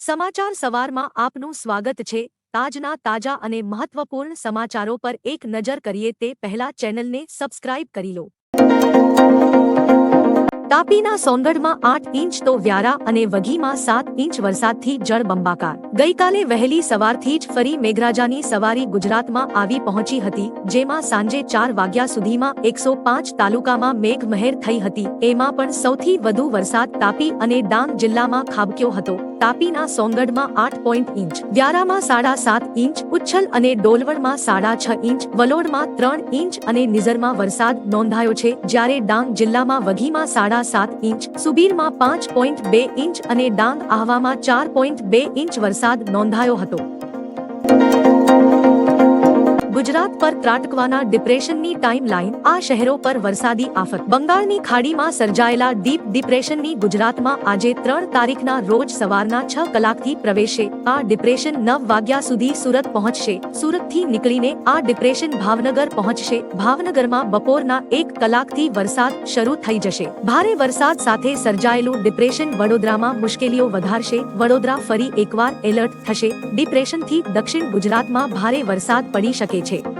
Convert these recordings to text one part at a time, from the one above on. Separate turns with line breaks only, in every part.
સમાચાર સવારમાં આપનું સ્વાગત છે. તાજના તાજા અને મહત્વપૂર્ણ સમાચારો પર એક નજર કરીએ તે પહેલા ચેનલને સબસ્ક્રાઇબ કરી લો. તાપીના સોનગઢમાં આઠ ઇંચ તો વ્યારા અને વઘીમાં સાત ઇંચ વરસાદથી જળબંબાકાર ગઈકાલે વહેલી સવારથી જ ફરી મેઘરાજાની સવારી ગુજરાતમાં આવી પહોંચી હતી, જેમાં સાંજે ચાર વાગ્યા સુધીમાં એકસો પાંચ તાલુકામાં મેઘમહેર થઈ હતી. એમાં પણ સૌથી વધુ વરસાદ તાપી અને ડાંગ જિલ્લામાં ખાબક્યો હતો. તાપીના સોનગઢમાં આઠ પોઈન્ટ ઇંચ, વ્યારામાં સાડા સાત ઇંચ, ઉચ્છલ અને ડોલવણમાં સાડા છ ઇંચ, વલોડમાં ત્રણ ઇંચ અને નિઝરમાં વરસાદ નોંધાયો છે, જ્યારે ડાંગ જિલ્લામાં વઘીમાં સાડા સાત ઇંચ, સુબીરમાં પાંચ પોઈન્ટ બે ઇંચ અને ડાંગ આહવામાં ચાર પોઈન્ટ બે ઇંચ વરસાદ નોંધાયો હતો. ગુજરાત પર ત્રાટકવાના ડિપ્રેશનની ટાઈમ લાઈન આ શહેરો પર વરસાદી આફત. બંગાળની ખાડીમાં સર્જાયેલા ડીપ ડિપ્રેશનની ગુજરાતમાં આજે ત્રણ તારીખના રોજ સવારના છ કલાકથી પ્રવેશે. આ ડિપ્રેશન નવ વાગ્યા સુધી સુરત પહોંચશે. સુરતથી નીકળીને આ ડિપ્રેશન ભાવનગર પહોંચશે. ભાવનગરમાં બપોરના એક કલાકથી વરસાદ શરૂ થઈ જશે. ભારે વરસાદ સાથે સર્જાયેલું ડિપ્રેશન વડોદરામાં મુશ્કેલીઓ વધારશે. વડોદરા ફરી એકવાર એલર્ટ થશે. ડિપ્રેશનથી દક્ષિણ ગુજરાતમાં ભારે વરસાદ પડી શકે છે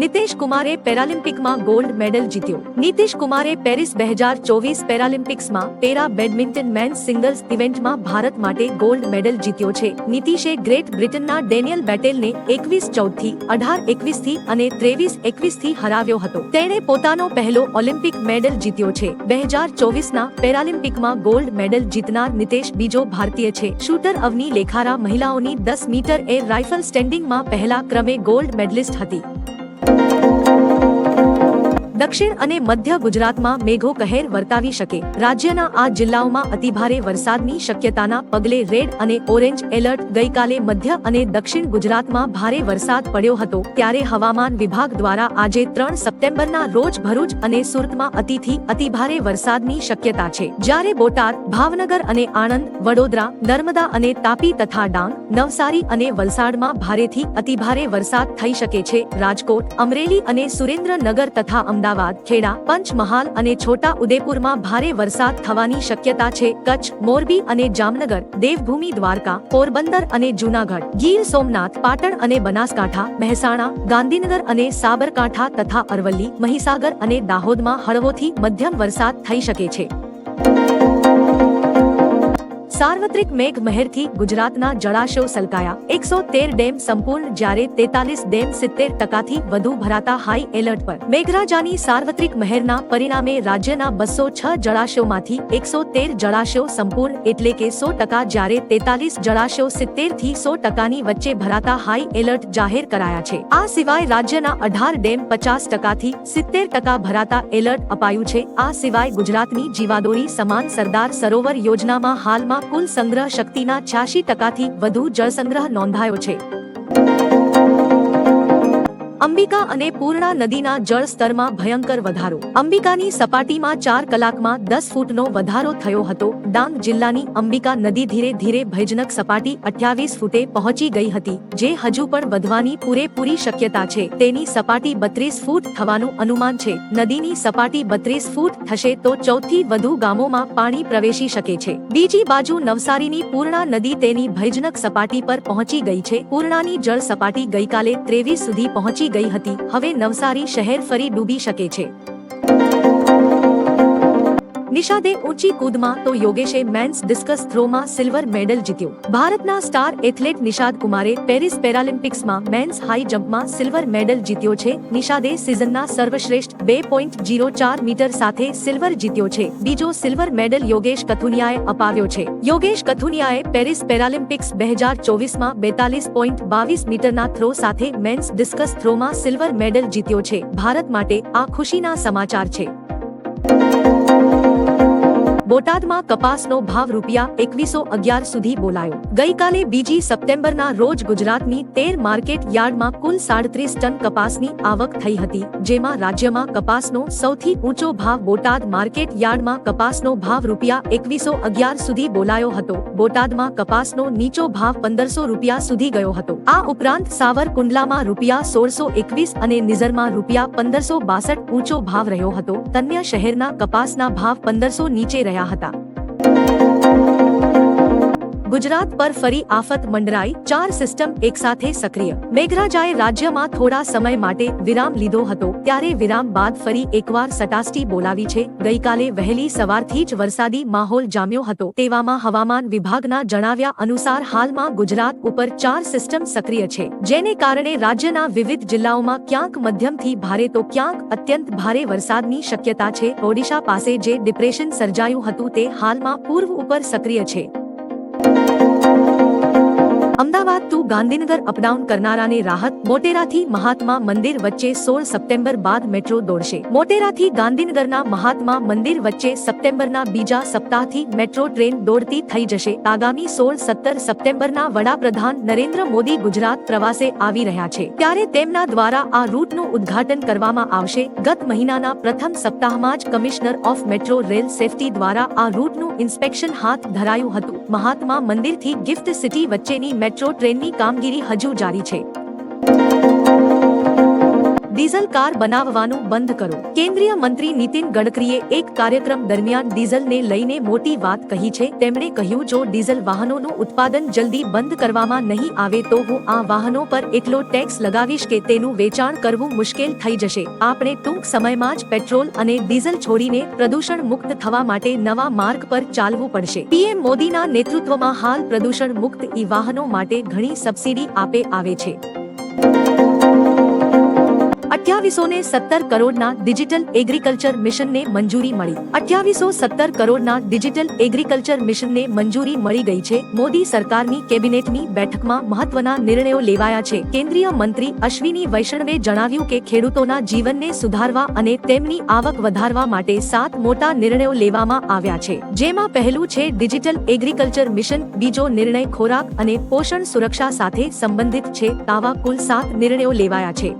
નીતિશ કુમારે પેરાલિમ્પિકમાં ગોલ્ડ મેડલ જીત્યો. નીતિશ કુમારે પેરિસ બે હજાર ચોવીસ પેરાલિમ્પિક્સમાં પેરા બેડમિન્ટન મેન સિંગલ્સ ઇવેન્ટમાં ભારત માટે ગોલ્ડ મેડલ જીત્યો છે. નીતિશે ગ્રેટ બ્રિટનના ડેનિયલ બેટેલને એકવીસ ચૌદથી અઢાર એકવીસથી અને ત્રેવીસ એકવીસથી હરાવ્યો હતો. તેણે પોતાનો પહેલો ઓલિમ્પિક મેડલ જીત્યો છે. બે હજાર ચોવીસના પેરાલિમ્પિકમાં ગોલ્ડ મેડલ જીતનાર નીતિશ બીજો ભારતીય છે. શૂટર અવની લેખારા મહિલાઓની દસ મીટર એર રાઇફલ સ્ટેન્ડિંગમાં પહેલા ક્રમે ગોલ્ડ મેડલિસ્ટ હતી. દક્ષિણ અને મધ્ય ગુજરાતમાં મેઘો કહેર વર્તાવી શકે. રાજ્યના આ જિલ્લાઓમાં અતિભારે વરસાદની શક્યતાના પગલે રેડ અને ઓરેન્જ એલર્ટ ગઈકાલે મધ્ય અને દક્ષિણ ગુજરાતમાં ભારે વરસાદ પડ્યો હતો. ત્યારે હવામાન વિભાગ દ્વારા આજે ત્રણ સપ્ટેમ્બરના રોજ ભરૂચ અને સુરતમાં અતિથી અતિભારે વરસાદની શક્યતા છે. જ્યારે બોટાદ, ભાવનગર અને આણંદ, વડોદરા, નર્મદા અને તાપી તથા ડાંગ, નવસારી અને વલસાડમાં ભારેથી અતિભારે વરસાદ થઈ શકે છે. રાજકોટ, અમરેલી અને સુરેન્દ્રનગર તથા અમદાવાદ ખેડા, પંચમહાલ અને છોટા ઉદેપુરમાં ભારે વરસાદ થવાની શક્યતા છે. કચ્છ, મોરબી અને જામનગર, દેવભૂમિ, દ્વારકા, પોરબંદર અને જૂનાગઢ, ગીર સોમનાથ, પાટણ અને બનાસકાંઠા, મહેસાણા, ગાંધીનગર અને સાબરકાંઠા તથા અરવલ્લી, મહીસાગર અને દાહોદમાં હળવોથી મધ્યમ વરસાદ થઈ શકે છે. સાર્વત્રિક મેઘ મહેરથી ગુજરાતના જળાશયો સલકાયા. એકસો તેર ડેમ સંપૂર્ણ, જ્યારે તેતાલીસ ડેમ સિત્તેર ટકાથી વધુ ભરાતા હાઈ એલર્ટ પર. મેઘરાજાની સાર્વત્રિક મહેરના પરિણામે રાજ્યના બસો છ જળાશયોમાંથી એકસો તેર જળાશયો સંપૂર્ણ, એટલે કે સો ટકા, જ્યારે તેતાલીસ જળાશયો સિત્તેરથી સો ટકાની વચ્ચે ભરાતા હાઈ એલર્ટ જાહેર કરાયા છે. આ સિવાય રાજ્યના અઢાર ડેમ પચાસ ટકાથી સિત્તેર ટકા ભરાતા એલર્ટ અપાયું છે. આ સિવાય ગુજરાતની જીવાદોરી સમાન સરદાર સરોવર યોજનામાં હાલમાં કુલ સંગ્રહ શક્તિના છ્યાસી ટકાથી વધુ જળસંગ્રહ નોંધાયો છે. અંબિકા અને પૂર્ણા નદીના જળ સ્તરમાં ભયંકર વધારો. અંબિકાની સપાટીમાં ચાર કલાકમાં દસ ફૂટનો વધારો થયો હતો. ડાંગ જિલ્લાની અંબિકા નદી ધીરે ધીરે ભયજનક સપાટી અઠ્યાવીસ ફૂટે પહોંચી ગઈ હતી, જે હજુ પણ વધવાની પૂરેપૂરી શક્યતા છે. તેની સપાટી બત્રીસ ફૂટ થવાનું અનુમાન છે. નદીની સપાટી બત્રીસ ફૂટ થશે તો ચૌદથી વધુ ગામોમાં પાણી પ્રવેશી શકે છે. બીજી બાજુ નવસારીની પૂર્ણા નદી તેની ભયજનક સપાટી પર પહોંચી ગઈ છે. પૂર્ણાની જળ સપાટી ગઈકાલે ત્રેવીસ સુધી પહોંચી ગઈ હતી. હવે નવસારી શહેર ફરી ડૂબી શકે છે. નિષાદે ઊંચી કૂદમાં તો યોગેશે મેન્સ ડિસ્કસ થ્રોમાં સિલ્વર મેડલ જીત્યો. ભારતના સ્ટાર એથ્લેટ નિષાદ કુમારે પેરિસ પેરાલિમ્પિક્સમાં મેન્સ હાઈ જમ્પમાં સિલ્વર મેડલ જીત્યો છે. નિષાદે સિઝનના સર્વશ્રેષ્ઠ બે પોઈન્ટ જીરો ચાર મીટર સાથે સિલ્વર જીત્યો છે. બીજો સિલ્વર મેડલ યોગેશ કથુનિયાએ અપાવ્યો છે. યોગેશ કથુનિયાએ પેરિસ પેરાલિમ્પિક્સ બે હજાર ચોવીસમાં બેતાલીસ પોઈન્ટ બાવીસ મીટરના થ્રો સાથે મેન્સ ડિસ્કસ થ્રોમાં સિલ્વર મેડલ જીત્યો છે. ભારત માટે આ ખુશીના સમાચાર છે. બોટાદમાં કપાસનો ભાવ રૂપિયા એકવીસો અગિયાર સુધી બોલાયો. ગઈકાલે બીજી સપ્ટેમ્બરના રોજ ગુજરાતની તેર માર્કેટ યાર્ડમાં કુલ સાડત્રીસ ટન કપાસની આવક થઈ હતી, જેમાં રાજ્યમાં કપાસનો સૌથી ઊંચો ભાવ બોટાદ માર્કેટ યાર્ડમાં કપાસનો ભાવ રૂપિયા એકવીસો અગિયાર સુધી બોલાયો હતો. બોટાદમાં કપાસનો નીચો ભાવ પંદરસો રૂપિયા સુધી ગયો હતો. આ ઉપરાંત સાવરકુંડલામાં રૂપિયા સોળસો એકવીસ અને નિઝરમાં રૂપિયા પંદરસો બાસઠ ઊંચો ભાવ રહ્યો હતો. તન્ય શહેરના કપાસના ભાવ પંદરસો નીચે રહ્યા હતા ગુજરાત પર ફરી આફત મંડરાઈ, ચાર સિસ્ટમ એકસાથે સક્રિય. મેઘરાજાએ રાજ્યમાં થોડા સમય માટે વિરામ લીધો હતો, ત્યારે વિરામ બાદ ફરી એકવાર સટાસ્ટી બોલાવી છે. ગઈકાલે વહેલી સવારથી જ વરસાદી માહોલ જામ્યો હતો. તેવામાં હવામાન વિભાગના જણાવ્યા અનુસાર હાલમાં ગુજરાત ઉપર ચાર સિસ્ટમ સક્રિય છે, જેને કારણે રાજ્યના વિવિધ જિલ્લાઓમાં ક્યાંક મધ્યમથી ભારે તો ક્યાંક અત્યંત ભારે વરસાદની શક્યતા છે. ઓડિશા પાસે જે ડિપ્રેશન સર્જાયું હતું તે હાલમાં પૂર્વ ઉપર સક્રિય છે. Ahmedabad to Gandhinagar up down કરનારાને રાહત, મોટેરાથી મહાત્મા મંદિર વચ્ચે સોળ સપ્ટેમ્બર બાદ મેટ્રો દોડશે. મોટેરાથી ગાંધીનગરના મહાત્મા મંદિર વચ્ચે સપ્ટેમ્બરના બીજા સપ્તાહથી મેટ્રો ટ્રેન દોડતી થઈ જશે. આગામી સોળ સત્તર સપ્ટેમ્બરના વડાપ્રધાન નરેન્દ્ર મોદી ગુજરાત પ્રવાસે આવી રહ્યા છે. ત્યારે તેમના દ્વારા આ રૂટનું ઉદ્ઘાટન કરવામાં આવશે. ગત મહિનાના પ્રથમ સપ્તાહમાં જ commissioner of metro rail safety દ્વારા આ રૂટનું ઇન્સ્પેક્શન હાથ ધરાયું હતું. મહાત્મા મંદિરથી ગિફ્ટ સિટી વચ્ચેની મેટ્રો ટ્રેનની કામગીરી હજુ જારી છે. ડીઝલ કાર બનાવવાનું બંધ કરો. કેન્દ્રીય મંત્રી નીતિન ગડકરીએ એક કાર્યક્રમ દરમિયાન ડીઝલને લઈને મોટી વાત કહી છે. તેમણે કહ્યું, જો ડીઝલ વાહનોનું ઉત્પાદન જલ્દી બંધ કરવામાં નહીં આવે તો હું આ વાહનો પર એટલો ટેક્સ લગાવીશ કે તેનું વેચાણ કરવું મુશ્કેલ થઈ જશે. આપણે ટૂંક સમયમાં જ પેટ્રોલ અને ડીઝલ છોડીને પ્રદૂષણ મુક્ત થવા માટે નવા માર્ગ પર ચાલવું પડશે. પીએમ મોદીના નેતૃત્વમાં હાલ પ્રદૂષણ મુક્ત ઈ વાહનો માટે ઘણી સબસિડી આપે આવે છે. અઠ્યાવીસો ને સત્તર કરોડના ડિજિટલ એગ્રીકલ્ચર મિશનને મંજૂરી મળી. અઠ્યાવીસો સત્તર કરોડના ડિજિટલ એગ્રીકલ્ચર મિશનને મંજૂરી મળી ગઈ છે. મોદી સરકારની કેબિનેટની બેઠકમાં મહત્વના નિર્ણયો લેવાયા છે. કેન્દ્રીય મંત્રી અશ્વિની વૈષ્ણવે જણાવ્યું કે ખેડૂતોના જીવનને સુધારવા અને તેમની આવક વધારવા માટે સાત મોટા નિર્ણયો લેવામાં આવ્યા છે. જેમાં પહેલું છે ડિજિટલ એગ્રીકલ્ચર મિશન, બીજો નિર્ણય ખોરાક અને પોષણ સુરક્ષા સાથે સંબંધિત છે. આવા કુલ સાત નિર્ણયો લેવાયા છે.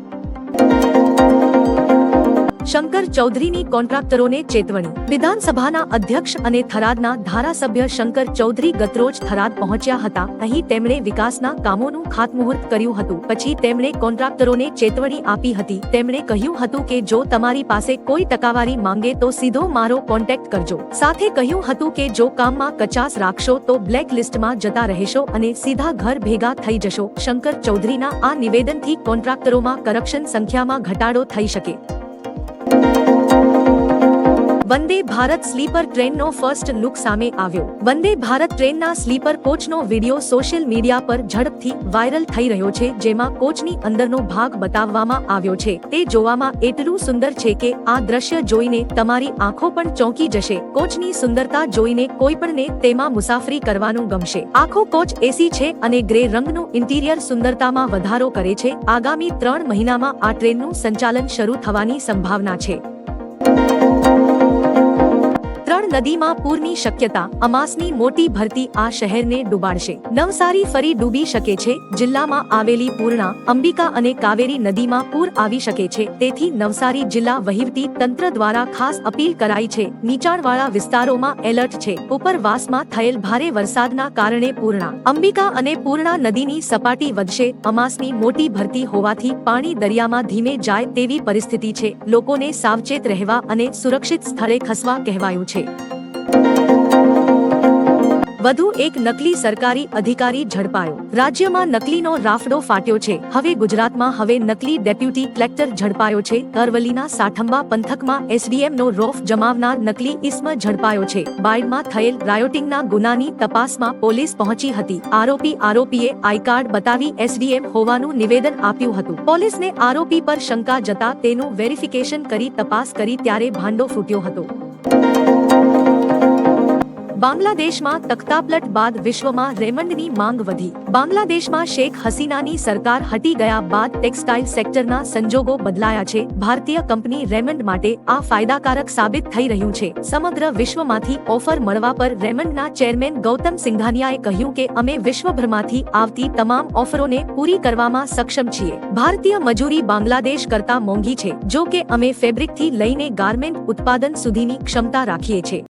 શંકર ચૌધરીની કોન્ટ્રાક્ટરોને ચેતવણી. વિધાનસભાના અધ્યક્ષ અને થરાદના ધારાસભ્ય શંકર ચૌધરી ગતરોજ થરાદ પહોંચ્યા હતા. અહીં તેમણે વિકાસના કામોનું ખાતમુહૂર્ત કર્યું હતું. પછી તેમણે કોન્ટ્રાક્ટરોને ચેતવણી આપી હતી. તેમણે કહ્યું હતું કે જો તમારી પાસે કોઈ ટકાવારી માંગે તો સીધો મારો કોન્ટેક્ટ કરજો. સાથે કહ્યું હતું કે જો કામમાં કચાસ રાખશો તો બ્લેક લિસ્ટમાં જતા રહેશો અને સીધા ઘર ભેગા થઈ જશો. શંકર ચૌધરીના આ નિવેદનથી કોન્ટ્રાક્ટરોમાં કરપ્શન સંખ્યામાં ઘટાડો થઈ શકે. વંદે ભારત સ્લીપર ટ્રેનનો ફર્સ્ટ લુક સામે આવ્યો. વંદે ભારત ટ્રેનના સ્લીપર કોચનો વિડિયો સોશિયલ મીડિયા પર ઝડપથી વાયરલ થઈ રહ્યો છે, જેમાં કોચની અંદરનો ભાગ બતાવવામાં આવ્યો છે. તે જોવામાં એટલું સુંદર છે કે આ દ્રશ્ય જોઈને તમારી આંખો પણ ચોંકી જશે. કોચની સુંદરતા જોઈને કોઈ પણને તેમાં મુસાફરી કરવાનું ગમશે. આખો કોચ એસી છે અને ગ્રે રંગનું ઇન્ટિરિયર સુંદરતામાં વધારો કરે છે. આગામી ત્રણ મહિનામાં આ ટ્રેનનું સંચાલન શરૂ થવાની સંભાવના છે. નદીમાં પૂરની શક્યતા, અમાસની મોટી ભરતી આ શહેરને ડૂબાડશે. નવસારી ફરી ડૂબી શકે છે, જિલ્લામાં આવેલી પૂર્ણા, અંબિકા અને કાવેરી નદીમાં પૂર આવી શકે છે. તેથી નવસારી જિલ્લા વહીવટી તંત્ર દ્વારા ખાસ અપીલ કરાઈ છે. નીચાણવાળા વિસ્તારોમાં એલર્ટ છે. ઉપરવાસમાં થયેલ ભારે વરસાદના કારણે પૂર્ણા, અંબિકા અને પૂર્ણા નદીની સપાટી વધશે. અમાસની મોટી ભરતી હોવાથી પાણી દરિયામાં ધીમે જાય તેવી પરિસ્થિતિ છે. લોકોને સાવચેત રહેવા અને સુરક્ષિત સ્થળે ખસવા કહેવાયું છે. વધુ એક નકલી સરકારી અધિકારી ઝડપાયો. રાજ્યમાં નકલીનો રાફડો ફાટ્યો છે. હવે ગુજરાતમાં હવે નકલી ડેપ્યુટી કલેક્ટર ઝડપાયો છે. અરવલ્લીના સાઠંબા પંથકમાં એસડીએમ નો રોફ જમાવનાર નકલી ઇસ્મ ઝડપાયો છે. બાઇડમાં થયેલ રાયોટિંગના ગુનાની તપાસમાં પોલીસ પહોંચી હતી. આરોપી આરોપીએ આઈ કાર્ડ બતાવી એસડીએમ હોવાનું નિવેદન આપ્યું હતું. પોલીસને આરોપી પર શંકા જતા તેનું વેરિફિકેશન કરી તપાસ કરી ત્યારે ભાંડો ફૂટ્યો હતો. બાંગ્લાદેશમાં તખ્તાપલટ બાદ વિશ્વમાં રેમંડની માંગ વધી. બાંગ્લાદેશમાં શેખ હસીનાની સરકાર હટી ગયા બાદ ટેક્સટાઇલ સેક્ટરના સંજોગો બદલાયા છે. ભારતીય કંપની રેમંડ માટે આ ફાયદાકારક સાબિત થઈ રહ્યું છે. સમગ્ર વિશ્વમાંથી ઓફર મળવા પર રેમંડના ચેરમેન ગૌતમ સિંઘાનિયાએ કહ્યું કે અમે વિશ્વભરમાંથી આવતી તમામ ઓફરોને પૂરી કરવામાં સક્ષમ છીએ. ભારતીય મજૂરી બાંગ્લાદેશ કરતા મોંઘી છે. જો કે અમે ફેબ્રિકથી લઈને ગાર્મેન્ટ ઉત્પાદન સુધીની ક્ષમતા રાખીએ છીએ.